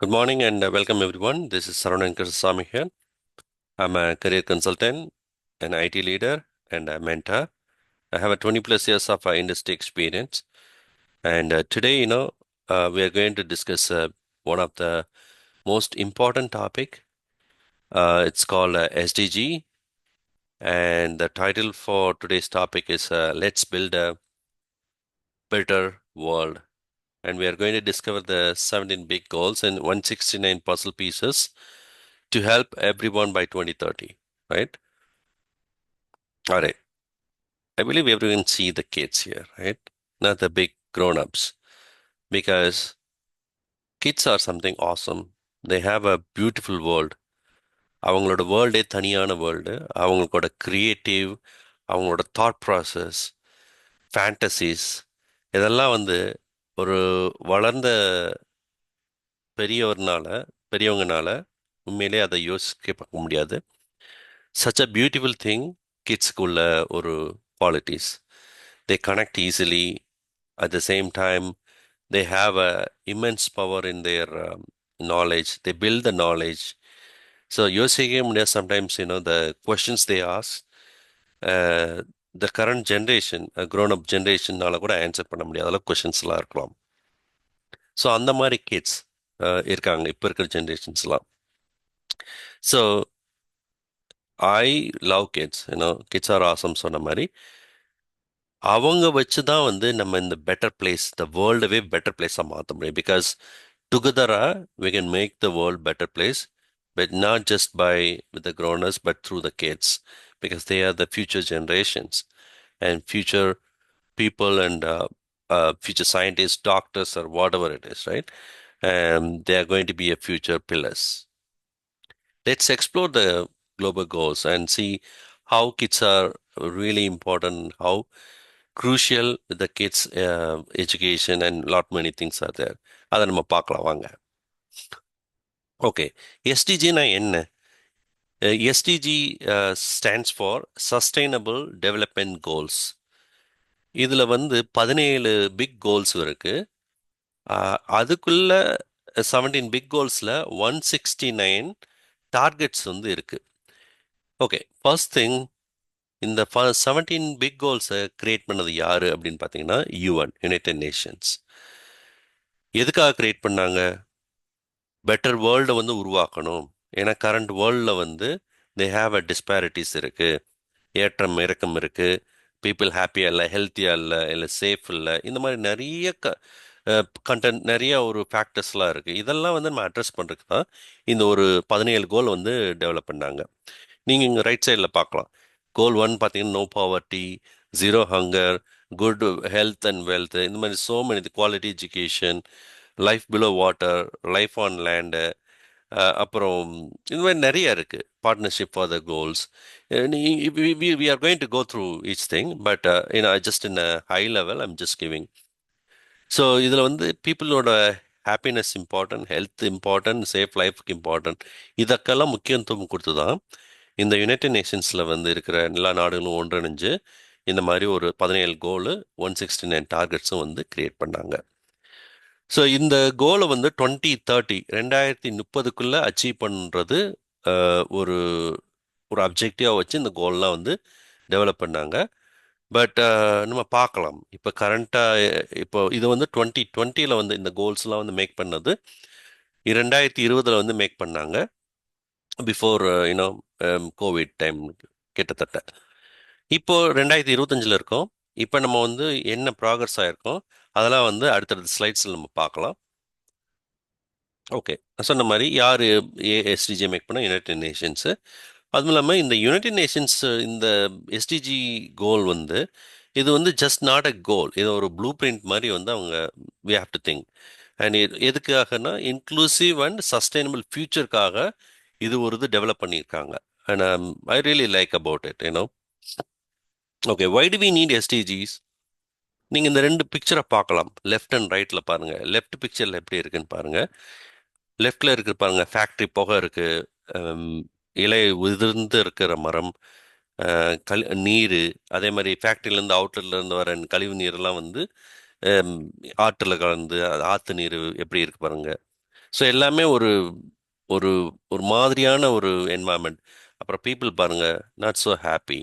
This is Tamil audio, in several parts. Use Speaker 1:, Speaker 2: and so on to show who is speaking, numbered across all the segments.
Speaker 1: Good morning and uh, welcome everyone. This is Saran Sami here. I'm a career consultant, an IT leader, and a mentor. I have a 20 plus years of uh, industry experience. And uh, today, you know, uh, we are going to discuss uh, one of the most important topic. Uh, it's called SDG. And the title for today's topic is Let's Build a Better World And we are going to discover the 17 big goals and 169 puzzle pieces to help everyone by 2030, right? All right. I believe everyone see the kids here, right? Not the big grown-ups. Because kids are something awesome. They have a beautiful world. அவங்களோட வேர்ல்டே தனியான வேர்ல்டு அவங்களோட கிரியேட்டிவ் அவங்களோட தாட் ப்ராசஸ் ஃபேண்டசிஸ் இதெல்லாம் வந்து ஒரு வளர்ந்த பெரியவர்னால பெரியவங்கனால உண்மையிலே அதை யோசிக்க பார்க்க முடியாது சச் அ பியூட்டிஃபுல் திங் கிட்ஸுக்குள்ள ஒரு qualities they connect easily at the same time they have a immense power in their knowledge they fill the knowledge so யோசிக்கவே முடியாது sometimes you know the questions they ask the current generation grown up ஜென்ரேஷன்னால் கூட ஆன்சர் பண்ண முடியாத அளவுக்கு கொஷின்ஸ்லாம் இருக்கலாம். ஸோ அந்த மாதிரி கிட்ஸ் இருக்காங்க. இப்போ இருக்கிற ஜென்ரேஷன்ஸ்லாம் ஸோ ஐ லவ் கிட்ஸ் ஏன்னா கிட்ஸ் ஆர் ஆசம் சொன்ன மாதிரி. அவங்க வச்சு தான் வந்து நம்ம இந்த பெட்டர் பிளேஸ் த வேர்ல்டவே பெட்டர் பிளேஸாக மாற்ற முடியும். Because டுகெதராக we can make the world better place but not just by with the grownups but through the kids Because they are the future generations and future people and uh, uh, future scientists, doctors, or whatever it is, right? Um, they are going to be a future pillars. Let's explore the global goals and see how kids are really important, how crucial the kids' uh, education and lot many things are there. அதை நம்ம பார்க்கலாம் வாங்க ஓகே எஸ்டிஜினா என்ன SDG stands for sustainable development goals இதில் வந்து பதினேழு பிக் கோல்ஸ் இருக்குது அதுக்குள்ள செவன்டீன் பிக் கோல்ஸில் ஒன் சிக்ஸ்டி நைன் டார்கெட்ஸ் வந்து இருக்குது ஓகே ஃபர்ஸ்ட் திங் இந்த ஃப செவன்டீன் பிக் கோல்ஸை க்ரியேட் பண்ணது யார் அப்படின்னு பார்த்தீங்கன்னா யூஎன் யுனைடெட் நேஷன்ஸ் எதுக்காக கிரியேட் பண்ணாங்க? பெட்டர் வேர்ல்டை வந்து உருவாக்கணும். ஏன்னா கரண்ட் வேர்ல்டில் வந்து தே ஹாவ் அ டிஸ்பேரிட்டிஸ் இருக்குது ஏற்றம் இறக்கம் இருக்குது பீப்புள் ஹாப்பியாக இல்லை ஹெல்த்தியாக இல்லை இல்லை சேஃப் இல்லை. இந்த மாதிரி நிறைய க கண்டென்ட் நிறைய ஒரு ஃபேக்டர்ஸ்லாம் இருக்குது இதெல்லாம் வந்து நம்ம அட்ரஸ் பண்ணுறதுக்கு தான் இந்த ஒரு பதினேழு கோல் வந்து டெவலப் பண்ணாங்க. நீங்கள் இங்கே ரைட் சைடில் பார்க்கலாம். கோல் ஒன் பார்த்தீங்கன்னா no poverty zero hunger good health and wealth இந்த மாதிரி so many quality education life below water life on land அப்புறம் இந்த மாதிரி நிறைய இருக்குது partnership for the goals we are going to go through each thing but you know just in a high level I'm just giving so இதில் வந்து பீப்புளோட happiness important health important safe லைஃப்க்கு இம்பார்ட்டன்ட் இதற்கெல்லாம் முக்கியத்துவம் கொடுத்து தான் இந்த யுனைடெட் நேஷன்ஸில் வந்து இருக்கிற எல்லா நாடுகளும் ஒன்றிணைஞ்சு இந்த மாதிரி ஒரு பதினேழு கோலு ஒன் சிக்ஸ்டி நைன் டார்கெட்ஸும் வந்து கிரியேட் பண்ணாங்க. ஸோ இந்த கோலை வந்து டுவெண்ட்டி தேர்ட்டி ரெண்டாயிரத்தி முப்பதுக்குள்ளே அச்சீவ் பண்ணுறது ஒரு ஒரு அப்ஜெக்டிவாக வச்சு இந்த கோல்லாம் வந்து டெவலப் பண்ணாங்க. பட் நம்ம பார்க்கலாம். இப்போ கரண்ட்டாக இப்போ இது வந்து டுவெண்ட்டி டுவெண்ட்டியில் வந்து இந்த கோல்ஸ்லாம் வந்து மேக் பண்ணது. ரெண்டாயிரத்தி இருபதில் வந்து மேக் பண்ணாங்க. பிஃபோர் யூனோ கோவிட் டைம் கிட்டத்தட்ட. இப்போது ரெண்டாயிரத்தி இருபத்தஞ்சில் இருக்கோம். இப்போ நம்ம வந்து என்ன ப்ராக்ரஸ் ஆகிருக்கோம் அதெல்லாம் வந்து அடுத்தடுத்த ஸ்லைட்ஸில் நம்ம பார்க்கலாம். ஓகே சொன்ன மாதிரி யார் எஸ்டிஜி மேக் பண்ண? யுனைடெட் நேஷன்ஸு அதுவும் இல்லாமல் இந்த யுனைடெட் நேஷன்ஸ் இந்த எஸ்டிஜி கோல் வந்து இது வந்து ஜஸ்ட் நாட் அ கோல் இது ஒரு ப்ளூ பிரிண்ட் மாதிரி வந்து அவங்க we have to think and எதுக்காகனா இன்க்ளூசிவ் அண்ட் சஸ்டைனபிள் ஃபியூச்சருக்காக இது ஒரு இது டெவலப் பண்ணியிருக்காங்க. And I really like about it you know okay why to we need SDGs நீங்கள் இந்த ரெண்டு பிக்சரை பார்க்கலாம். லெஃப்ட் அண்ட் ரைட்டில் பாருங்கள் லெஃப்ட் பிக்சரில் எப்படி இருக்குன்னு பாருங்கள் லெஃப்டில் இருக்கிற பாருங்கள் ஃபேக்ட்ரி புகை இருக்குது இலை உதிர்ந்து இருக்கிற மரம் கல் நீர் அதே மாதிரி ஃபேக்ட்ரியிலேருந்து அவுட்லெட்லேருந்து வர கழிவு நீரெல்லாம் வந்து ஆற்றில் கலந்து ஆற்று நீர் எப்படி இருக்கு பாருங்க. ஸோ எல்லாமே ஒரு ஒரு ஒரு மாதிரியான ஒரு என்வாயன்மெண்ட் அப்புறம் பீப்புள் பாருங்க. நாட் ஸோ ஹாப்பி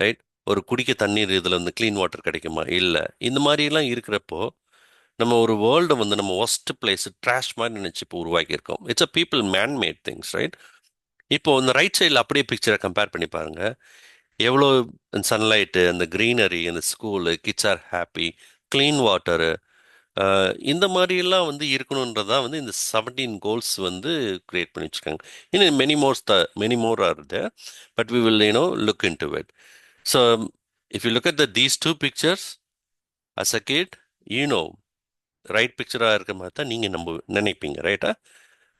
Speaker 1: ரைட் ஒரு குடிக்க தண்ணீர் இதில் வந்து க்ளீன் வாட்டர் கிடைக்குமா? இல்லை. இந்த மாதிரிலாம் இருக்கிறப்போ நம்ம ஒரு வேர்ல்டை வந்து நம்ம ஒஸ்ட் பிளேஸ் ட்ராஷ் மாதிரி நினச்சி இப்போ உருவாக்கியிருக்கோம். It's a people man made things right இப்போ இந்த ரைட் சைடில் அப்படியே பிக்சரை கம்பேர் பண்ணி பாருங்கள் எவ்வளோ சன்லைட்டு அந்த க்ரீனரி அந்த school kids are happy clean water இந்த மாதிரியெல்லாம் வந்து இருக்கணுன்றதான் வந்து இந்த செவன்டீன் கோல்ஸ் வந்து கிரியேட் பண்ணி வச்சுருக்காங்க. இன்னும் many mores the many more are there but we will you know look in to it so if you look at the these two pictures as a kid you know right பிக்சராக இருக்க மாதிரி தான் நீங்கள் நம்ம நினைப்பீங்க ரைட்டா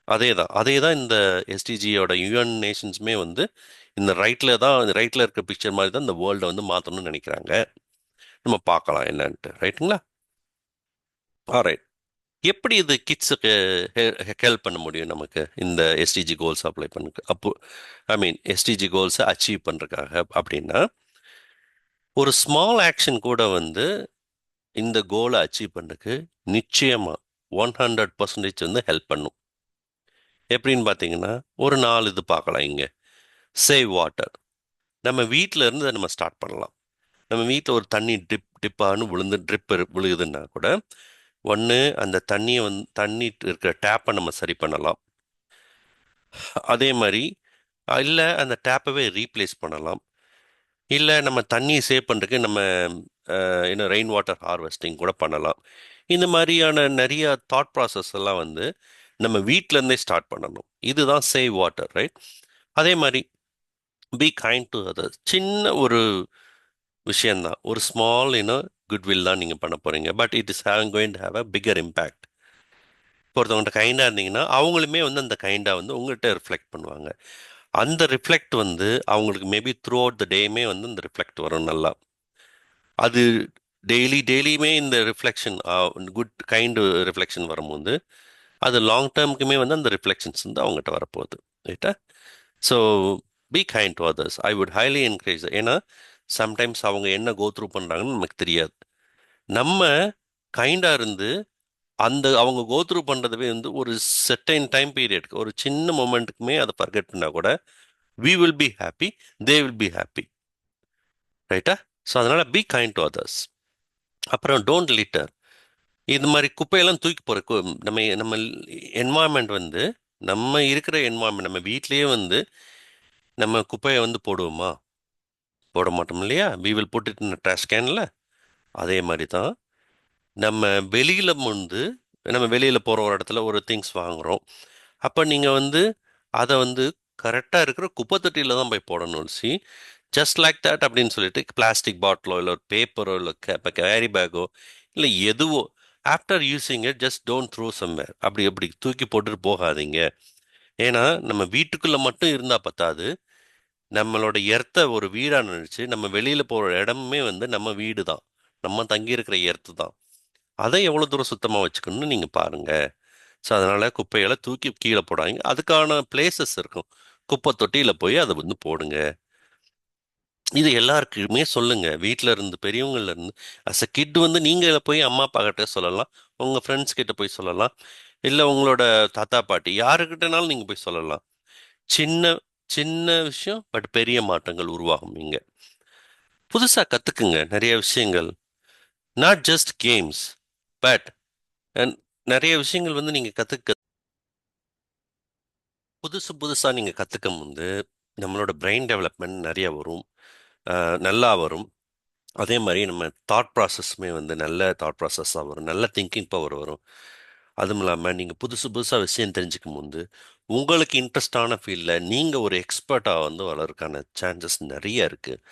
Speaker 1: அதே தான் அதே தான் இந்த எஸ்டிஜியோட யூஎன் நேஷன்ஸுமே வந்து இந்த ரைட்டில் தான் ரைட்டில் இருக்க பிக்சர் மாதிரி தான் இந்த வேர்ல்டை வந்து மாற்றணும்னு நினைக்கிறாங்க. நம்ம பார்க்கலாம் என்னன்ட்டு ரைட்டுங்களா ரைட் எப்படி இது கிட்ஸுக்கு ஹெல்ப் பண்ண முடியும் நமக்கு இந்த எஸ்டிஜி கோல்ஸ் அப்ளை பண்ண அப்போ ஐ மீன் எஸ்டிஜி கோல்ஸை அச்சீவ் பண்ணுறதுக்காக அப்படின்னா ஒரு ஸ்மால் ஆக்ஷன் கூட வந்து இந்த கோலை அச்சீவ் பண்ணுறதுக்கு நிச்சயமாக ஒன் ஹண்ட்ரட் பர்சன்டேஜ் வந்து ஹெல்ப் பண்ணும். எப்படின்னு பார்த்தீங்கன்னா ஒரு நாலு இது பார்க்கலாம் இங்கே. சேவ் வாட்டர் நம்ம வீட்டில் இருந்து அதை நம்ம ஸ்டார்ட் பண்ணலாம். நம்ம வீட்டில் ஒரு தண்ணி டிப் டிப்பான்னு விழுந்து ட்ரிப் விழுகுதுன்னா கூட ஒன்று அந்த தண்ணியை வந்து தண்ணி இருக்கிற டேப்பை நம்ம சரி பண்ணலாம். அதே மாதிரி இல்லை அந்த டேப்பவே ரீப்ளேஸ் பண்ணலாம். இல்லை நம்ம தண்ணியை சேவ் பண்ணுறதுக்கு நம்ம என்ன ரெயின் வாட்டர் ஹார்வெஸ்டிங் கூட பண்ணலாம். இந்த மாதிரியான நிறைய தாட் ப்ராசஸ் எல்லாம் வந்து நம்ம வீட்டிலேருந்தே ஸ்டார்ட் பண்ணணும். இதுதான் சேவ் வாட்டர் ரைட் அதே மாதிரி பி கைண்ட் டு அதர் சின்ன ஒரு விஷயந்தான் ஒரு ஸ்மால் யூனோ குட்வில் தான் நீங்கள் பண்ண போகிறீங்க but it is having going to have a bigger impact ஒருத்தவங்கள்ட்ட கைண்டாக இருந்தீங்கன்னா அவங்களுமே வந்து அந்த கைண்டாக வந்து உங்கள்கிட்ட ரிஃப்ளெக்ட் பண்ணுவாங்க. அந்த ரிஃப்ளெக்ட் வந்து அவங்களுக்கு மேபி த்ரூ அவுட் த டேமே வந்து இந்த ரிஃப்ளெக்ட் வரும் நல்லா. அது டெய்லி டெய்லியுமே இந்த ரிஃப்ளெக்ஷன் குட் கைண்டு ரிஃப்ளெக்ஷன் வரும்போது அது லாங் டேர்முக்குமே வந்து அந்த ரிஃப்ளெக்ஷன்ஸ் வந்து அவங்ககிட்ட வரப்போகுது ரைட்டா so be kind to others I would highly encourage ஏன்னா சம்டைம்ஸ் அவங்க என்ன கோ த்ரூ பண்ணுறாங்கன்னு நமக்கு தெரியாது. நம்ம கைண்டாக இருந்து அந்த அவங்க கோத்ரூ பண்ணுறதுவே வந்து ஒரு செட்டைன் டைம் பீரியட்க்கு ஒரு சின்ன மூமெண்ட்டுக்குமே அதை ஃபர்கெட் பண்ணால் கூட we will be happy they will be happy ரைட்டா ஸோ அதனால் பி கைண்ட் டு அதர்ஸ் அப்புறம் டோன்ட் லிட்டர் இது மாதிரி குப்பையெல்லாம் தூக்கி போகிற நம்ம நம்ம என்வாயன்மெண்ட் வந்து நம்ம இருக்கிற என்வாயன்மெண்ட் நம்ம வீட்லேயே வந்து நம்ம குப்பையை வந்து போடுவோமா? போட மாட்டோம் இல்லையா? We will put it in trash கேனில் அதே மாதிரி தான் நம்ம வெளியில் வந்து நம்ம வெளியில் போகிற ஒரு இடத்துல ஒரு திங்ஸ் வாங்குகிறோம் அப்போ நீங்கள் வந்து அதை வந்து கரெக்டாக இருக்கிற குப்பை தொட்டியில் தான் போய் போடணும் சி. ஜஸ்ட் லைக் தட் அப்படின்னு சொல்லிட்டு பிளாஸ்டிக் பாட்டிலோ இல்லை ஒரு பேப்பரோ இல்லை இப்போ கேரி பேக்கோ இல்லை எதுவோ after using it just don't throw somewhere அப்படி அப்படி தூக்கி போட்டுட்டு போகாதீங்க. ஏன்னா நம்ம வீட்டுக்குள்ளே மட்டும் இருந்தால் பத்தாது. நம்மளோட எர்த்தை ஒரு வீடாக நினச்சி நம்ம வெளியில் போகிற இடமுமே வந்து நம்ம வீடு தான் நம்ம தங்கியிருக்கிற எர்த்து தான். அதை எவ்வளோ தூரம் சுத்தமாக வச்சுக்கணும்னு நீங்கள் பாருங்கள் ஸோ அதனால் குப்பைகளை தூக்கி கீழே போடாங்க அதுக்கான பிளேசஸ் இருக்கும். குப்பை தொட்டியில் போய் அதை வந்து போடுங்க. இது எல்லாருக்குமே சொல்லுங்க. வீட்டில் இருந்து பெரியவங்கள்ல இருந்து அஸ் அ கிட் வந்து நீங்கள் போய் அம்மா அப்பா கிட்ட சொல்லலாம். உங்கள் ஃப்ரெண்ட்ஸ் கிட்ட போய் சொல்லலாம். இல்லை உங்களோட தாத்தா பாட்டி யாருக்கிட்டனாலும் நீங்கள் போய் சொல்லலாம். சின்ன சின்ன விஷயம் பட் பெரிய மாற்றங்கள் உருவாகும் இங்கே. புதுசாக கற்றுக்குங்க நிறைய விஷயங்கள். நாட் ஜஸ்ட் கேம்ஸ் பட் நிறைய விஷயங்கள் வந்து நீங்கள் கற்றுக்க புதுசு புதுசாக நீங்கள் கற்றுக்கும் போது நம்மளோட பிரெயின் டெவலப்மெண்ட் நிறைய வரும். நல்லா வரும். அதே மாதிரி நம்ம தாட் ப்ராசஸ்ஸுமே வந்து நல்ல தாட் ப்ராசஸாக வரும். நல்ல திங்கிங் பவர் வரும். அதுவும் இல்லாமல் நீங்கள் புதுசு புதுசாக விஷயம் தெரிஞ்சுக்கும் போது உங்களுக்கு இன்ட்ரெஸ்டான ஃபீல்டில் நீங்கள் ஒரு எக்ஸ்பர்ட்டாக வந்து வளர்றதுக்கான சான்சஸ் நிறைய இருக்குது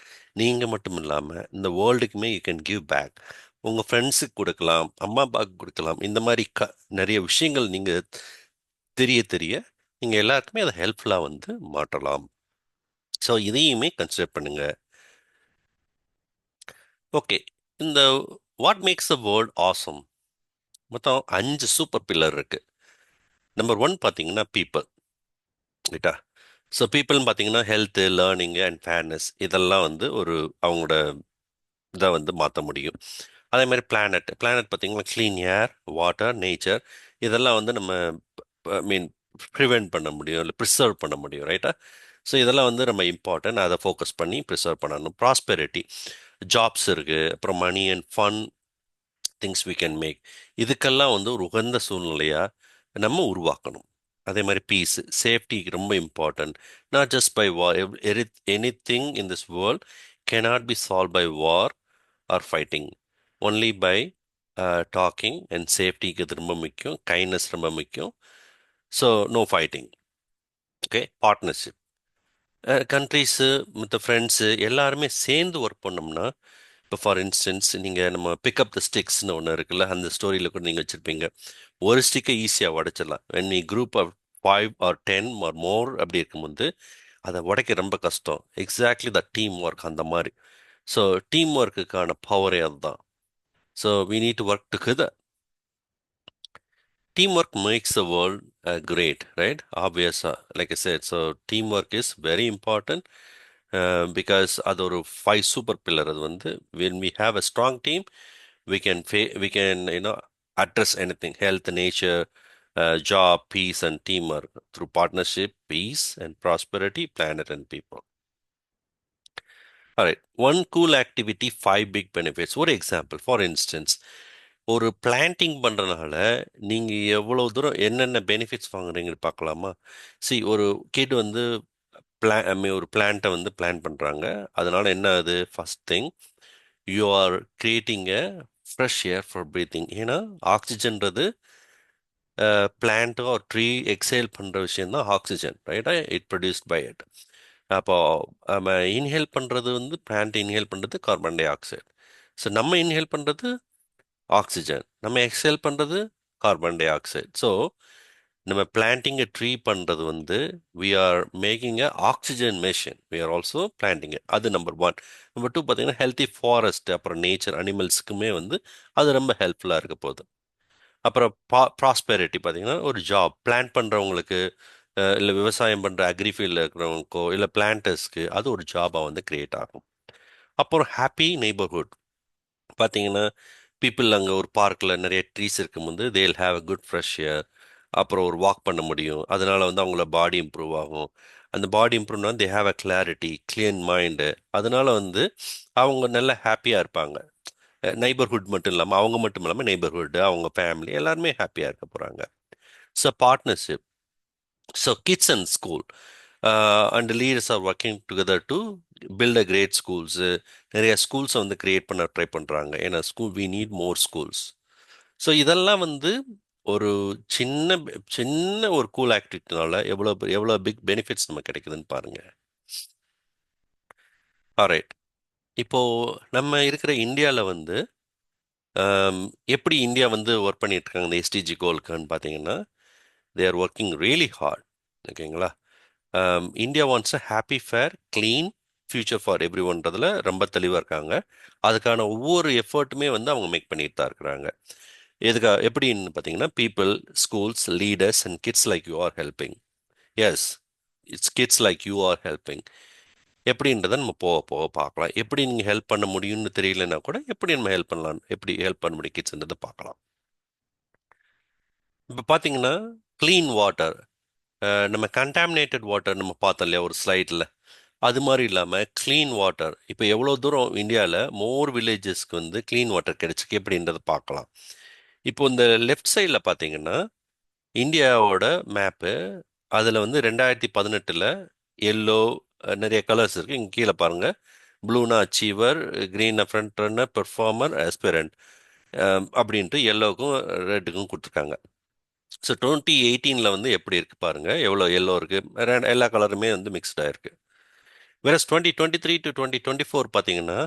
Speaker 1: நீங்கள் மட்டும் இல்லாமல் இந்த வேர்ல்டுக்குமே யூ கேன் கிவ் பேக் உங்கள் ஃப்ரெண்ட்ஸுக்கு கொடுக்கலாம் அம்மா அப்பாவுக்கு கொடுக்கலாம். இந்த மாதிரி க நிறைய விஷயங்கள் நீங்கள் தெரிய தெரிய நீங்கள் எல்லாருக்குமே அதை ஹெல்ப்ஃபுல்லாக வந்து மாற்றலாம். ஸோ இதையுமே கன்சிடர் பண்ணுங்கள் ஓகே இந்த what makes the world awesome மொத்தம் அஞ்சு சூப்பர் பில்லர் இருக்குது நம்பர் ஒன் பார்த்தீங்கன்னா பீப்புள் ரைட்டா ஸோ பீப்புள்னு பார்த்தீங்கன்னா ஹெல்த்து லேர்னிங்கு அண்ட் ஃபேர்னஸ் இதெல்லாம் வந்து ஒரு அவங்களோட இதை வந்து மாற்ற முடியும். அதே மாதிரி பிளானட் பிளானட் பார்த்திங்கன்னா க்ளீன் ஏர் வாட்டர் நேச்சர் இதெல்லாம் வந்து நம்ம ஐ மீன் ப்ரிவெண்ட் பண்ண முடியும் இல்லை ப்ரிசர்வ் பண்ண முடியும் ரைட்டா ஸோ இதெல்லாம் வந்து நம்ம இம்பார்ட்டன்ட் அதை ஃபோக்கஸ் பண்ணி ப்ரிசர்வ் பண்ணணும். ப்ராஸ்பெரிட்டி ஜாப்ஸ் இருக்குது அப்புறம் money and fun things we can make இதுக்கெல்லாம் வந்து ஒரு உகந்த சூழ்நிலையாக நம்ம உருவாக்கணும். அதே மாதிரி பீஸ் சேஃப்டி ரொம்ப important not just by war எரி anything in this world cannot be solve by war or fighting only by talking and சேஃப்டிக்கு இது ரொம்ப முக்கியம். கைண்ட்னஸ் ரொம்ப முக்கியம். So no fighting okay partnership countries மற்ற ஃப்ரெண்ட்ஸு எல்லாருமே சேர்ந்து ஒர்க் பண்ணோம்னா இப்போ ஃபார் இன்ஸ்டன்ஸ் நீங்கள் நம்ம பிக்கப் த ஸ்டிக்ஸ்னு ஒன்று இருக்குல்ல அந்த ஸ்டோரியில் கூட நீங்கள் வச்சுருப்பீங்க. ஒரு ஸ்டிக்கை ஈஸியாக உடைச்சிடலாம். வென் நீ group of five or ten or more அப்படி இருக்கும்போது அதை உடைக்க ரொம்ப கஷ்டம். எக்ஸாக்ட்லி த டீம் ஒர்க் அந்த மாதிரி. ஸோ டீம் ஒர்க்குக்கான பவரே அதுதான். so we need to work together teamwork makes the world uh, great right obvious uh, like i said so teamwork is very important uh, because அது ஒரு ஃபைவ் சூப்பர் பில்லர் அது வந்து when we have a strong team we can fa- we can you know address anything health nature uh, job peace and teamwork through partnership peace and prosperity planet and people All right one cool activity five big benefits. ஒரு எக்ஸாம்பிள் ஃபார் இன்ஸ்டன்ஸ் ஒரு பிளான்டிங் பண்ணுறனால நீங்கள் எவ்வளோ தூரம் என்னென்ன பெனிஃபிட்ஸ் வாங்குறீங்கன்னு பார்க்கலாமா? சி ஒரு கிட் வந்து பிளா ஐ மீன் ஒரு பிளான்ட்டை வந்து பிளான் பண்ணுறாங்க அதனால் என்ன ஆகுது? First thing you are creating a fresh air for breathing ஏன்னா ஆக்சிஜன்றது பிளான்ட்டோ ஒரு ட்ரீ எக்ஸைல் பண்ணுற விஷயந்தான் ஆக்சிஜன் ரைட்டா இட் ப்ரொடியூஸ்ட் பை இட் அப்போ நம்ம இன்ஹேல் பண்ணுறது வந்து பிளான்ட் இன்ஹேல் பண்ணுறது கார்பன் டை ஆக்சைடு ஸோ நம்ம இன்ஹேல் பண்ணுறது ஆக்சிஜன் நம்ம எக்ஸேல் பண்ணுறது கார்பன் டை ஆக்சைடு ஸோ நம்ம பிளான்டிங்கை ட்ரீ பண்ணுறது வந்து we are making a oxygen machine we are also planting அது நம்பர் ஒன் நம்பர் டூ பார்த்தீங்கன்னா ஹெல்த்தி ஃபாரஸ்ட் அப்புறம் நேச்சர் அனிமல்ஸுக்குமே வந்து அது ரொம்ப ஹெல்ப்ஃபுல்லாக இருக்க போகுது. அப்புறம் பா ப்ராஸ்பெரிட்டி பார்த்தீங்கன்னா ஒரு ஜாப் பிளான் பண்ணுறவங்களுக்கு இல்லை விவசாயம் பண்ணுற அக்ரிஃபீல்டில் இருக்கிறவங்களுக்கோ இல்லை பிளான்டர்ஸ்க்கு அது ஒரு ஜாபாக வந்து க்ரியேட் ஆகும். அப்புறம் ஹாப்பி நெய்பர்ஹுட் பார்த்தீங்கன்னா பீப்புள் அங்கே ஒரு பார்க்கில் நிறைய ட்ரீஸ் இருக்கும்போது they'll have a good fresh air அப்புறம் ஒரு வாக் பண்ண முடியும். அதனால் வந்து அவங்கள பாடி இம்ப்ரூவ் ஆகும். அந்த body இம்ப்ரூவ்னா they have a clarity clean mind அதனால் வந்து அவங்க நல்லா ஹாப்பியாக இருப்பாங்க. நெய்பர்ஹுட் மட்டும் இல்லாமல் அவங்க மட்டும் இல்லாமல் நெய்பர்ஹுட் அவங்க ஃபேமிலி எல்லாருமே ஹாப்பியாக இருக்க போகிறாங்க so partnership so kids and school and leaders are working together to build a great schools uh, நிறைய ஸ்கூல்ஸை வந்து க்ரியேட் பண்ண ட்ரை பண்ணுறாங்க ஏன்னா school we need more schools so இதெல்லாம் வந்து ஒரு சின்ன சின்ன ஒரு கூல் ஆக்டிவிட்டினால எவ்வளோ எவ்வளோ பிக் பெனிஃபிட்ஸ் நம்ம கிடைக்குதுன்னு பாருங்க. ஆரைட் இப்போ நம்ம இருக்கிற இந்தியாவில் வந்து um, எப்படி இந்தியா வந்து ஒர்க் பண்ணிட்டு இருக்காங்க? இந்த எஸ்டிஜி கோலுக்குன்னு பார்த்தீங்கன்னா they are working really hard ஓகேங்களா India wants a happy fair clean future for every ஒன்றதில் ரொம்ப தெளிவாக இருக்காங்க. அதுக்கான ஒவ்வொரு எஃபர்ட்டுமே வந்து அவங்க மேக் பண்ணிட்டு தான் இருக்கிறாங்க. எதுக்கா எப்படின்னு பார்த்தீங்கன்னா people schools leaders and kids like you are helping yes it's kids like you are helping எப்படின்றத நம்ம போக போக பார்க்கலாம். எப்படி நீங்கள் ஹெல்ப் பண்ண முடியும்னு தெரியலன்னா கூட எப்படி நம்ம ஹெல்ப் பண்ணலாம்? எப்படி ஹெல்ப் பண்ண முடியும்? கிட்ஸ்ன்றதை பார்க்கலாம். இப்போ பார்த்தீங்கன்னா க்ளீன் வாட்டர் நம்ம கண்டாமினேட்டட் வாட்டர் நம்ம பார்த்தோம் இல்லையா ஒரு ஸ்லைடில் அது மாதிரி இல்லாமல் க்ளீன் வாட்டர் இப்போ எவ்வளோ தூரம் இந்தியாவில் மோர் வில்லேஜஸ்க்கு வந்து க்ளீன் வாட்டர் கிடைச்சிக்கு எப்படின்றத பார்க்கலாம். இப்போ இந்த லெஃப்ட் சைடில் பார்த்தீங்கன்னா இந்தியாவோட மேப்பு அதில் வந்து ரெண்டாயிரத்தி பதினெட்டில் எல்லோ நிறைய கலர்ஸ் இருக்குது இங்கே கீழே பாருங்கள் ப்ளூனா achiever green front runner performer aspirant அப்படின்ட்டு எல்லோவுக்கும் ரெட்டுக்கும் கொடுத்துருக்காங்க. ஸோ டுவெண்ட்டி எயிட்டீனில் வந்து எப்படி இருக்குது பாருங்கள் எவ்வளோ எல்லோ இருக்குது எல்லா கலருமே வந்து மிக்ஸ்டாக இருக்குது whereas twenty twenty three to twenty twenty four பார்த்தீங்கன்னா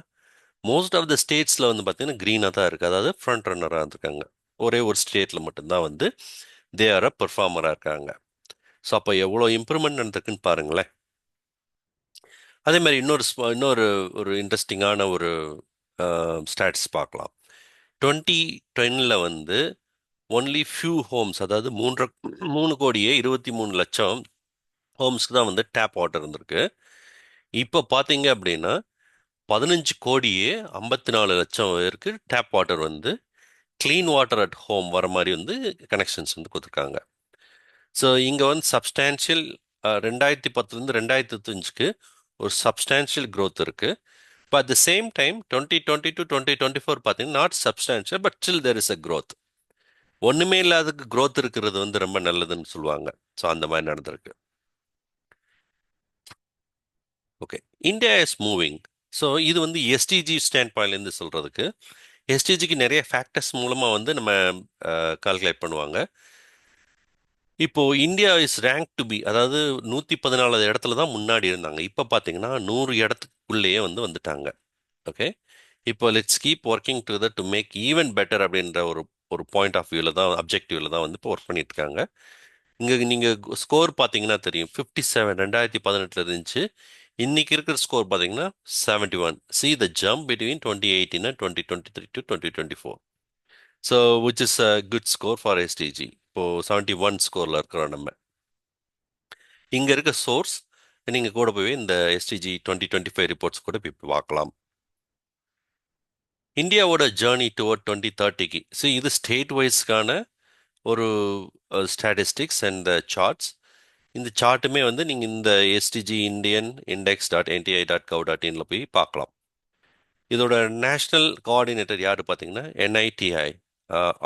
Speaker 1: மோஸ்ட் ஆஃப் த ஸ்டேட்ஸில் வந்து பார்த்தீங்கன்னா க்ரீனாக தான் இருக்குது அதாவது ஃப்ரண்ட் ரன்னராக இருக்காங்க ஒரே ஒரு ஸ்டேட்டில் மட்டும்தான் வந்து தே ஆர் அ பெர்ஃபார்மராக இருக்காங்க. ஸோ அப்போ எவ்வளோ இம்ப்ரூவ்மெண்ட் நடந்திருக்குன்னு பாருங்களேன். அதே மாதிரி இன்னொரு இன்னொரு ஒரு இன்ட்ரெஸ்டிங்கான ஒரு ஸ்டாட்ஸ் பார்க்கலாம். டுவெண்ட்டி டென்னில் வந்து ஒன்லி ஃபியூ ஹோம்ஸ் அதாவது மூன்று மூணு கோடியே இருபத்தி மூணு லட்சம் ஹோம்ஸ்க்கு தான் வந்து டேப் வாட்டர் இருந்திருக்கு. இப்போ பார்த்தீங்க அப்படின்னா பதினஞ்சு கோடியே ஐம்பத்தி நாலு லட்சம் பேருக்கு டேப் வாட்டர் வந்து க்ளீன் வாட்டர் அட் ஹோம் வர மாதிரி வந்து கனெக்ஷன்ஸ் வந்து கொடுத்துருக்காங்க. ஸோ இங்கே வந்து சப்ஸ்டான்ஷியல் ரெண்டாயிரத்தி பத்துலேருந்து ரெண்டாயிரத்தி இருபத்தஞ்சுக்கு ஒரு சப்ஸ்டான்ஷியல் க்ரோத் இருக்குது இப்போ at the same time twenty twenty to twenty twenty four பார்த்தீங்கன்னா not substantial but still there is a growth ஒன்றுமே இல்லாததுக்கு க்ரோத் இருக்கிறது வந்து ரொம்ப நல்லதுன்னு சொல்லுவாங்க. ஸோ அந்த மாதிரி நடந்திருக்கு. Okay India is moving so இது வந்து எஸ்டிஜி ஸ்டாண்ட் பாயிண்ட்லேருந்து சொல்கிறதுக்கு எஸ்டிஜிக்கு நிறைய ஃபேக்டர்ஸ் மூலமாக வந்து நம்ம கால்குலேட் பண்ணுவாங்க. இப்போது India is rank to be அதாவது நூற்றி பதினாலாவது இடத்துல தான் முன்னாடி இருந்தாங்க. இப்போ பார்த்தீங்கன்னா நூறு இடத்துக்குள்ளேயே வந்து வந்துட்டாங்க. ஓகே இப்போ let's keep working together to make even better அப்படின்ற ஒரு ஒரு பாயிண்ட் ஆஃப் வியூவில் தான் அப்ஜெக்டிவில் தான் வந்து இப்போ ஒர்க் பண்ணிட்டு இருக்காங்க இங்கே நீங்கள் ஸ்கோர் பார்த்தீங்கன்னா தெரியும். ஃபிஃப்டி செவன் ரெண்டாயிரத்தி பதினெட்டில் இருந்துச்சு. இன்னைக்கு இருக்கிற ஸ்கோர் பார்த்தீங்கன்னா seventy one see the jump between twenty eighteen twenty twenty three to twenty twenty four so which is a good score for SDG இப்போது செவன்ட்டி ஒன் ஸ்கோரில் இருக்கிறோம் நம்ம. இங்கே இருக்க சோர்ஸ் நீங்கள் கூட போய் இந்த SDG twenty twenty five reports கூட போய் பார்க்கலாம். இந்தியாவோட ஜேர்னி டுவர்ட் டுவெண்ட்டி தேர்ட்டிக்கு ஸோ இது ஸ்டேட் வைஸ்க்கான ஒரு ஸ்டாட்டிஸ்டிக்ஸ் அண்ட் சார்ட்ஸ் இந்த சார்ட்டுமே வந்து நீங்கள் இந்த SDG Indian index dot NITI dot gov dot இன்ல போய் பார்க்கலாம். இதோட நேஷ்னல் கோஆர்டினேட்டர் யார் பார்த்தீங்கன்னா என்ஐடிஐ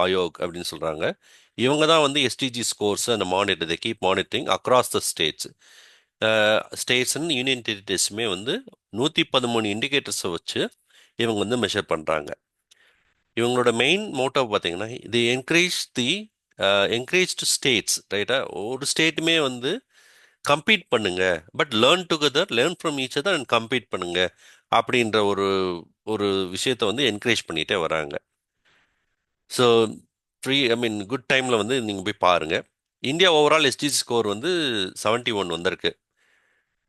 Speaker 1: ஆயோக் அப்படின்னு சொல்கிறாங்க இவங்க தான் வந்து எஸ்டிஜி ஸ்கோர்ஸ் அந்த monitor Thai keep monitoring across the states states and union டெரிட்டரிஸுமே வந்து நூற்றி பதிமூணு இண்டிகேட்டர்ஸை வச்சு இவங்க வந்து மெஷர் பண்ணுறாங்க இவங்களோட மெயின் மோட்டவ் பார்த்தீங்கன்னா இது என்கரேஜ் தி என்கரேஜ் ஸ்டேட்ஸ் ரைட்டா ஒரு ஸ்டேட்டுமே வந்து கம்பீட் பண்ணுங்க but learn together learn from each other and compete பண்ணுங்க அப்படின்ற ஒரு ஒரு விஷயத்த வந்து என்கரேஜ் பண்ணிகிட்டே வராங்க. So free I mean good டைமில் வந்து நீங்கள் போய் பாருங்கள் இந்தியா ஓவரால் எஸ்டிஜி ஸ்கோர் வந்து செவன்ட்டி ஒன் வந்திருக்கு.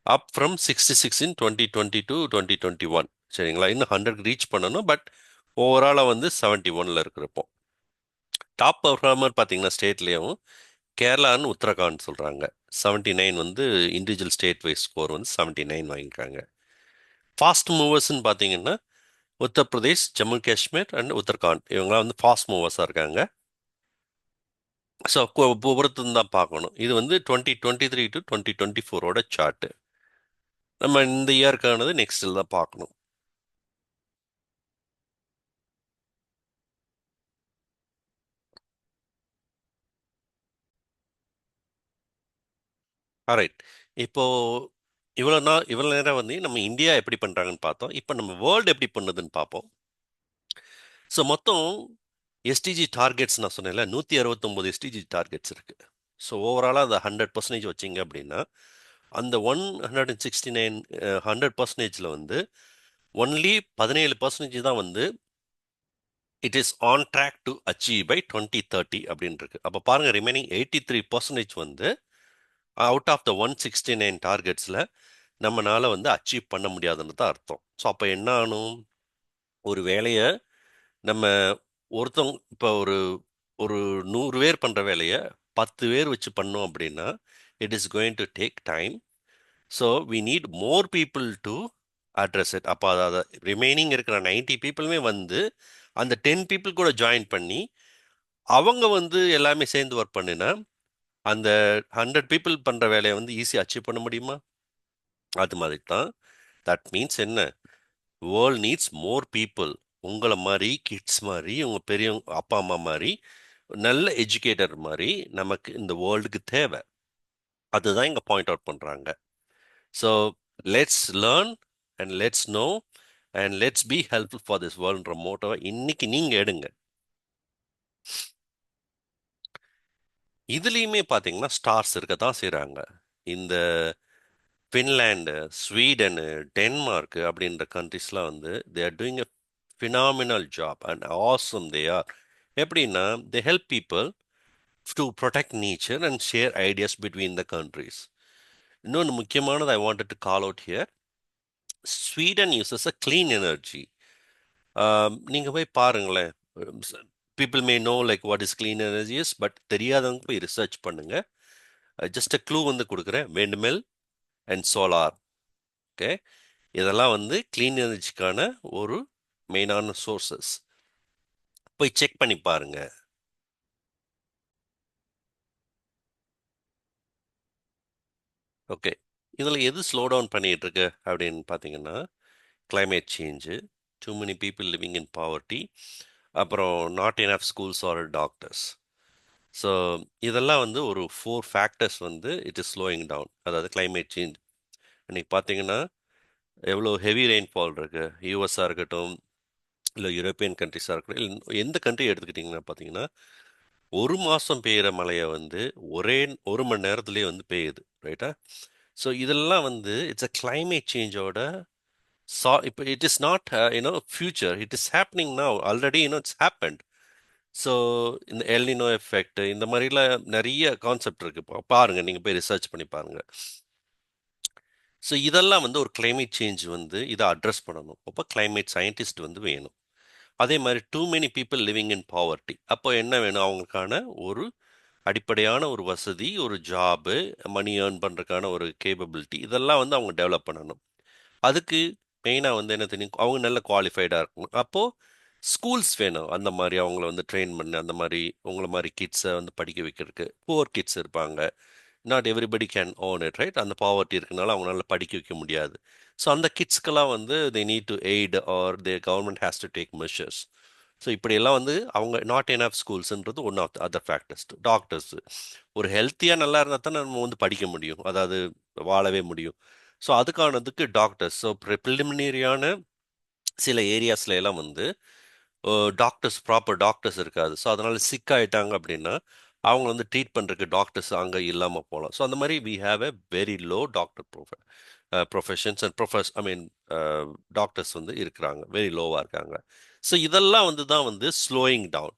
Speaker 1: Up from sixty six in twenty twenty two twenty twenty one சரிங்களா? இன்னும் ஹண்ட்ரட் ரீச் பண்ணணும். பட் ஓவராலாக வந்து செவன்ட்டி ஒனில் இருக்கிறப்போ. டாப் பர்ஃபார்மர் பார்த்தீங்கன்னா ஸ்டேட்லேயும் கேரளான்னு உத்தரகாண்ட் சொல்கிறாங்க செவன்ட்டி நைன் வந்து இண்டிவிஜுவல் ஸ்டேட் வைஸ் ஸ்கோர் வந்து செவன்ட்டி நைன் வாங்கியிருக்காங்க ஃபாஸ்ட் மூவர்ஸ்ன்னு பார்த்தீங்கன்னா உத்தரப்பிரதேஷ் ஜம்மு காஷ்மீர் அண்ட் உத்தரகாண்ட். இவங்களாம் வந்து ஃபாஸ்ட் மூவர்ஸாக இருக்காங்க. ஸோ பொறுத்து தான் பார்க்கணும். இது வந்து twenty twenty three to twenty twenty ஃபோரோட சார்ட்டு நம்ம இந்த இயர்க்கானது நெக்ஸ்ட்டில் தான் பார்க்கணும். ரைட் இப்போ இவ்வளோ நாள் இவ்வளோ நேரம் வந்து நம்ம இந்தியா எப்படி பண்ணுறாங்கன்னு பார்த்தோம். இப்போ நம்ம வேர்ல்டு எப்படி பண்ணுதுன்னு பார்ப்போம். ஸோ மொத்தம் எஸ்டிஜி டார்கெட்ஸ் நான் சொன்னேன்ல நூற்றி அறுபத்தொம்போது எஸ்டிஜி டார்கெட்ஸ் இருக்குது ஸோ ஓவராலாக அதை ஹண்ட்ரட் பர்சன்டேஜ் வச்சிங்க அப்படின்னா அந்த one hundred and sixty nine hundred பர்சன்டேஜில் வந்து ஒன்லி பதினேழு பர்சன்டேஜ் தான் வந்து it is on track to achieve by twenty thirty அப்படின்னு இருக்கு அப்போ பாருங்கள் ரிமைனிங் எயிட்டி த்ரீ பர்சன்டேஜ் வந்து out of the one sixty nine டார்கெட்ஸில் நம்மளால் வந்து அச்சீவ் பண்ண முடியாதுன்னு தான் அர்த்தம். ஸோ அப்போ என்ன ஆகும் ஒரு வேலையை நம்ம ஒருத்தவங்க இப்போ ஒரு ஒரு நூறு பேர் பண்ணுற வேலையை பத்து பேர் வச்சு பண்ணோம் அப்படின்னா it is going to take time so we need more people to address it அப்போ அதை ரிமைனிங் இருக்கிற நைன்டி பீப்புளுமே வந்து அந்த டென் பீப்புள் கூட ஜாயின் பண்ணி அவங்க வந்து எல்லாமே சேர்ந்து ஒர்க் பண்ணினா அந்த ஹண்ட்ரட் பீப்புள் பண்ணுற வேலையை வந்து ஈஸியாக அச்சீவ் பண்ண முடியுமா? அது மாதிரி தான் தட் மீன்ஸ் என்ன? வேர்ல்ட் நீட்ஸ் மோர் பீப்புள் உங்களை மாதிரி கிட்ஸ் மாதிரி உங்கள் பெரியவங்க அப்பா அம்மா மாதிரி நல்ல எஜுகேட்டர் மாதிரி நமக்கு இந்த வேர்ல்டுக்கு தேவை. அதுதான் இங்கே பாயிண்ட் அவுட் பண்ணுறாங்க so let's learn and let's know and let's be helpful for this வேர்ல்டுன்ற மோட்டோவை இன்னைக்கு நீங்கள் எடுங்க. இதுலேயுமே பார்த்தீங்கன்னா ஸ்டார்ஸ் இருக்க தான் செய்கிறாங்க இந்த ஃபின்லேண்டு ஸ்வீடனு டென்மார்க்கு அப்படின்ற கண்ட்ரிஸ்லாம் வந்து they are doing a phenomenal job and awesome they are எப்படின்னா they help people to protect nature and share ideas between the countries இன்னொன்று முக்கியமானது I wanted to call out here Sweden uses a clean energy நீங்கள் போய் பாருங்களேன். People may know like what is clean energies but தெரியாதவங்க போய் ரிசர்ச் பண்ணுங்கள் ஜஸ்ட் அ க்ளூ வந்து கொடுக்குறேன். வேண்டுமெல் அண்ட் சோலார் ஓகே இதெல்லாம் வந்து க்ளீன் எனர்ஜிக்கான ஒரு மெயினான சோர்சஸ் போய் செக் பண்ணி பாருங்க. ஓகே இதில் எது ஸ்லோ டவுன் பண்ணிகிட்டு இருக்கு அப்படின்னு பார்த்தீங்கன்னா climate change too many people living in poverty அப்புறம் not in of schools are doctors so இதெல்லாம் வந்து ஒரு ஃபோர் ஃபேக்டர்ஸ் வந்து இட் இஸ் ஸ்லோயிங் டவுன் அதாவது கிளைமேட் சேஞ்ச் இன்றைக்கி பார்த்தீங்கன்னா எவ்வளோ ஹெவி ரெயின்ஃபால் இருக்குது யூஎஸ்ஸாக இருக்கட்டும் இல்லை யூரோப்பியன் கண்ட்ரிஸாக இருக்கட்டும் இல்லை எந்த கண்ட்ரி எடுத்துக்கிட்டிங்கன்னா பார்த்தீங்கன்னா ஒரு மாதம் பெய்கிற மழையை வந்து ஒரே ஒரு மணி நேரத்துலேயே வந்து பெய்யுது ரைட்டா ஸோ இதெல்லாம் வந்து இட்ஸ் அ கிளைமேட் சேஞ்சோட சா இப்போ it is not you know future it is happening now already you know it's happened so இந்த எல்னினோ எஃபெக்ட் இந்த மாதிரிலாம் நிறைய கான்செப்ட் இருக்கு. பா- பாருங்க நீங்கள் போய் ரிசர்ச் பண்ணி பாருங்க. ஸோ இதெல்லாம் வந்து ஒரு கிளைமேட் சேஞ்ச் வந்து இதை அட்ரஸ் பண்ணணும். அப்போ கிளைமேட் சயின்டிஸ்ட் வந்து வேணும். அதே மாதிரி too many people living in poverty அப்போ என்ன வேணும்? அவங்களுக்கான ஒரு அடிப்படையான ஒரு வசதி ஒரு ஜாபு மணி ஏர்ன் பண்ணுறதுக்கான ஒரு கேபபிலிட்டி இதெல்லாம் வந்து அவங்க டெவலப் பண்ணணும். அதுக்கு மெயினாக வந்து என்ன தெரியும் அவங்க நல்ல குவாலிஃபைடாக இருக்கணும். அப்போது ஸ்கூல்ஸ் வேணும். அந்த மாதிரி அவங்கள வந்து ட்ரெயின் பண்ணி அந்த மாதிரி உங்களை மாதிரி கிட்ஸை வந்து படிக்க வைக்கிறதுக்கு. புவர் கிட்ஸ் இருப்பாங்க. Not everybody can own it right அந்த பாவர்ட்டி இருக்கனால அவங்களால படிக்க வைக்க முடியாது. ஸோ அந்த கிட்ஸ்க்கெல்லாம் வந்து they need to aid or they government has to take measures so இப்படியெல்லாம் வந்து அவங்க not N of ஸ்கூல்ஸ்ன்றது one of other factors doctors ஒரு ஹெல்த்தியாக நல்லா இருந்தால் தான் நம்ம வந்து படிக்க முடியும். அதாவது வாழவே முடியும். ஸோ அதுக்கானதுக்கு டாக்டர்ஸ் ஸோ ப்ரிலிமினரியான சில ஏரியாஸ்ல எல்லாம் வந்து டாக்டர்ஸ் ப்ராப்பர் டாக்டர்ஸ் இருக்காது. ஸோ அதனால் சிக் ஆயிட்டாங்க அப்படின்னா அவங்க வந்து ட்ரீட் பண்ணுறதுக்கு டாக்டர்ஸ் அங்கே இல்லாமல் போகலாம் ஸோ அந்த மாதிரி we have a very low doctor prof professions and profs I mean doctors வந்து இருக்கிறாங்க. வெரி லோவாக இருக்காங்க. ஸோ இதெல்லாம் வந்து தான் வந்து ஸ்லோயிங் டவுன்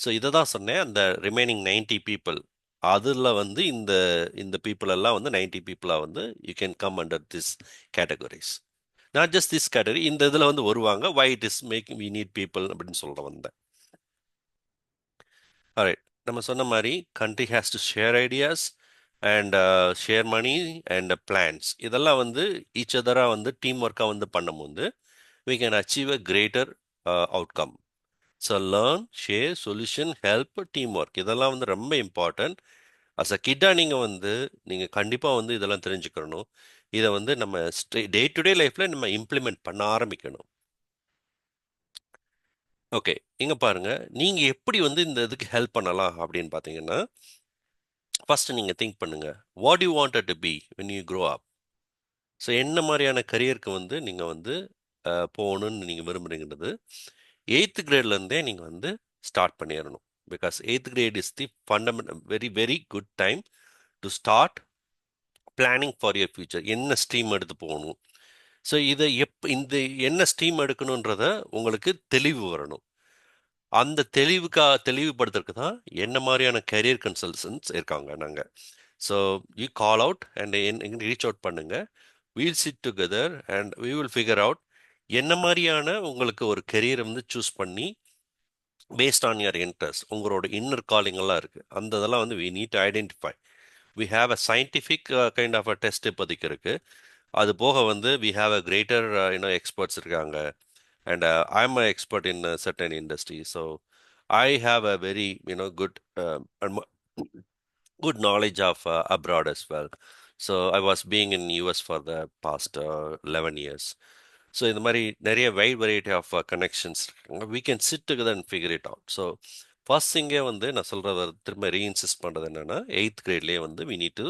Speaker 1: ஸோ இதை தான் சொன்னேன். அந்த ரிமைனிங் நைன்டி பீப்புள் அதில் வந்து இந்த இந்த பீப்புள் எல்லாம் வந்து நைன்டி பீப்புளாக வந்து you can come under this categories not just this category இந்த இதில் வந்து வருவாங்க. Why it is making we need people அப்படின்னு சொல்ல வந்தேன் ரைட் நம்ம சொன்ன மாதிரி country has to share ideas and share money and plans இதெல்லாம் வந்து ஈச் அதராக வந்து டீம் ஒர்க்காக வந்து பண்ணும்போது we can achieve a greater outcome so learn share solution help team work இதெல்லாம் வந்து ரொம்ப இம்பார்ட்டன்ட் அஸ் அ கிட்டாக நீங்கள் வந்து நீங்கள் கண்டிப்பாக வந்து இதெல்லாம் தெரிஞ்சுக்கணும். இதை வந்து நம்ம டே டு டே லைஃப்பில் நம்ம இம்ப்ளிமெண்ட் பண்ண ஆரம்பிக்கணும். ஓகே இங்கே பாருங்கள் நீங்கள் எப்படி வந்து இந்த இதுக்கு ஹெல்ப் பண்ணலாம் அப்படின்னு பார்த்தீங்கன்னா ஃபஸ்ட்டு நீங்கள் திங்க் பண்ணுங்கள் what you wanted to be when you grow up so என்ன மாதிரியான கரியருக்கு வந்து நீங்கள் வந்து போகணுன்னு போகணும்னு நீங்கள் விரும்புகிறீங்கிறது எயித்து கிரேட்லேருந்தே நீங்கள் வந்து ஸ்டார்ட் பண்ணிடணும் because eighth grade is the fundamental very very good time to start planning for your future என்ன ஸ்ட்ரீம் எடுத்து போகணும்? ஸோ இதை எப் இந்த என்ன ஸ்ட்ரீம் எடுக்கணுன்றத உங்களுக்கு தெளிவு வரணும். அந்த தெளிவுக்கா தெளிவுபடுத்துறதுக்கு தான் என்ன மாதிரியான கரியர் கன்சல்டன்ஸ் இருக்காங்க நாங்கள் so you call out and in reach out பண்ணுங்கள் we'll sit together and we will figure out என்ன மாதிரியான உங்களுக்கு ஒரு கெரியரை வந்து சூஸ் பண்ணி பேஸ்ட் ஆன் யர் இன்ட்ரெஸ்ட் உங்களோட இன்னர் காலிங்கெல்லாம் இருக்குது அந்த இதெல்லாம் வந்து we need identify we have a scientific kind of a test இப்போதைக்கு இருக்குது அது போக வந்து வி ஹாவ் அ கிரேட்டர் இன்னும் எக்ஸ்பர்ட்ஸ் இருக்காங்க. And I am a expert in certain industry so I have a very you know good good knowledge of abroad as well so I was being in US for the past eleven years so இந்த மாதிரி நிறைய வைட் வெரைட்டி ஆஃப் கனெக்ஷன்ஸ் இருக்குங்க we can sit together and figure it out so first திங்கே வந்து நான் சொல்கிறத திரும்ப ரீஇன்சிஸ்ட் பண்ணுறது என்னென்னா எயித் கிரேட்லேயே வந்து we need to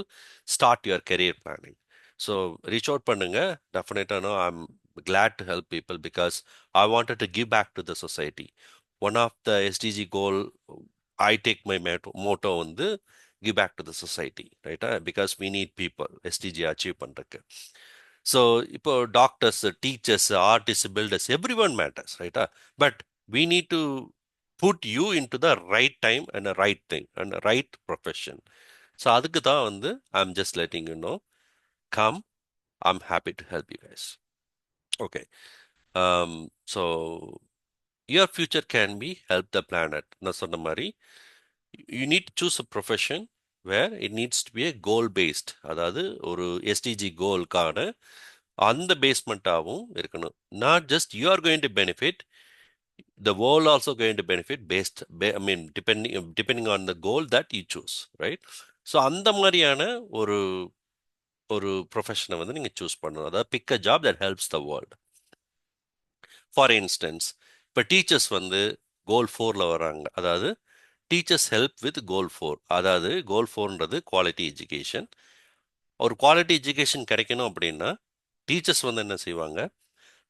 Speaker 1: start your career planning so reach out பண்ணுங்கள் டெஃபினட்டாக no I am glad to help people because I wanted to give back to the society one of the SDG goal I take my motto motto வந்து give back to the society ரைட்டா because we need people SDG achieve பண்ணுறக்கு So இப்போ doctors, teachers, artists, builders, everyone matters, right? Uh, But we need to put you into the right time and the right thing and the right profession. So அதுக்கு தான் வந்து I'm just letting you know, come, I'm happy to help you guys. Okay. Um, so your future can be help the planet. நான் சொன்ன மாதிரி you need to choose a where it needs to be be goal based அதாவது ஒரு எஸ்டிஜி கோல்கான அந்த பேஸ்மெண்ட்டாகவும் இருக்கணும். Not just you are going to benefit the world also going to benefit based I mean depending depending on the goal that you choose right so அந்த மாதிரியான ஒரு ஒரு ப்ரொஃபஷனை வந்து நீங்கள் சூஸ் பண்ணணும். அதாவது pick a job that helps the world for instance இப்போ டீச்சர்ஸ் வந்து கோல் ஃபோரில் வராங்க அதாவது teachers help with goal four அதாவது கோல் ஃபோர்ன்றது குவாலிட்டி எஜுகேஷன் ஒரு குவாலிட்டி எஜுகேஷன் கிடைக்கணும் அப்படின்னா டீச்சர்ஸ் வந்து என்ன செய்வாங்க?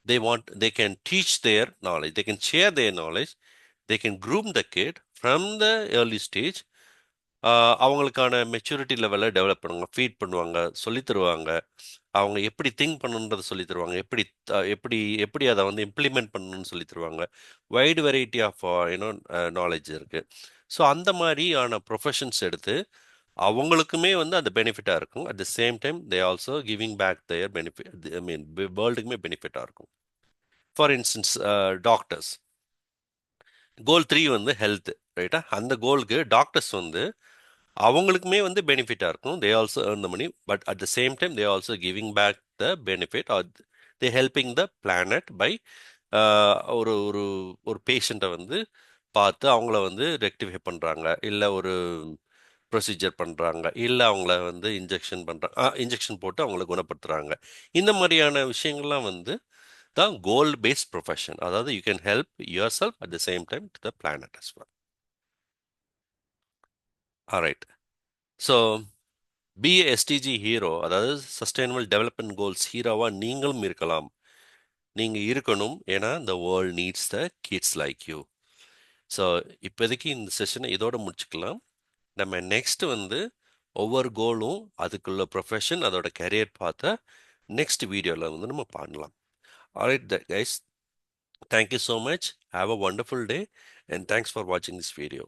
Speaker 1: They want they can teach their knowledge they can share their knowledge they can groom the kid from the early stage அவங்களுக்கான மெச்சூரிட்டி லெவலை டெவலப் பண்ணுவாங்க ஃபீட் பண்ணுவாங்க சொல்லித் தருவாங்க. அவங்க எப்படி திங்க் பண்ணணுன்றதை சொல்லித் தருவாங்க. எப்படி எப்படி எப்படி அதை வந்து இம்ப்ளிமெண்ட் பண்ணணும்னு சொல்லித் தருவாங்க. Wide variety of you know knowledge இருக்குது ஸோ அந்த மாதிரியான ப்ரொஃபஷன்ஸ் எடுத்து அவங்களுக்குமே வந்து அந்த பெனிஃபிட்டாக இருக்கும். At the same time they also giving back their benefit I mean வேர்ல்டுக்குமே பெனிஃபிட்டாக இருக்கும். For instance doctors goal three வந்து ஹெல்த் ரைட்டா அந்த கோலுக்கு டாக்டர்ஸ் வந்து அவங்களுக்குமே வந்து பெனிஃபிட்டாக இருக்கும். They also earn the money but at the same time they also giving back the benefit or they helping the planet by ஒரு ஒரு ஒரு பேஷண்ட்டை வந்து பார்த்து அவங்கள வந்து ரெக்டிஃபை பண்ணுறாங்க இல்லை ஒரு ப்ரொசீஜர் பண்ணுறாங்க இல்லை அவங்கள வந்து இன்ஜெக்ஷன் பண்ணுறாங்க இன்ஜெக்ஷன் போட்டு அவங்கள குணப்படுத்துகிறாங்க இந்த மாதிரியான விஷயங்கள்லாம் வந்து தான் கோல் பேஸ்ட் ப்ரொஃபஷன். அதாவது you can help yourself at the same time to the planet as well. Right so be SDG hero அதாவது சஸ்டைனபிள் டெவலப்மெண்ட் கோல்ஸ் ஹீரோவாக நீங்களும் இருக்கலாம். நீங்கள் இருக்கணும். ஏன்னா இந்த world needs the kids like you. So இப்போதைக்கு இந்த செஷனை இதோட முடிச்சுக்கலாம். நம்ம நெக்ஸ்ட் வந்து ஒவ்வொரு கோலும் அதுக்குள்ள ப்ரொஃபஷன் அதோட கரியர் பார்த்த நெக்ஸ்ட் வீடியோவில் வந்து நம்ம பண்ணலாம். Alright the guys thank you so much have a wonderful day and thanks for வாட்சிங் திஸ் வீடியோ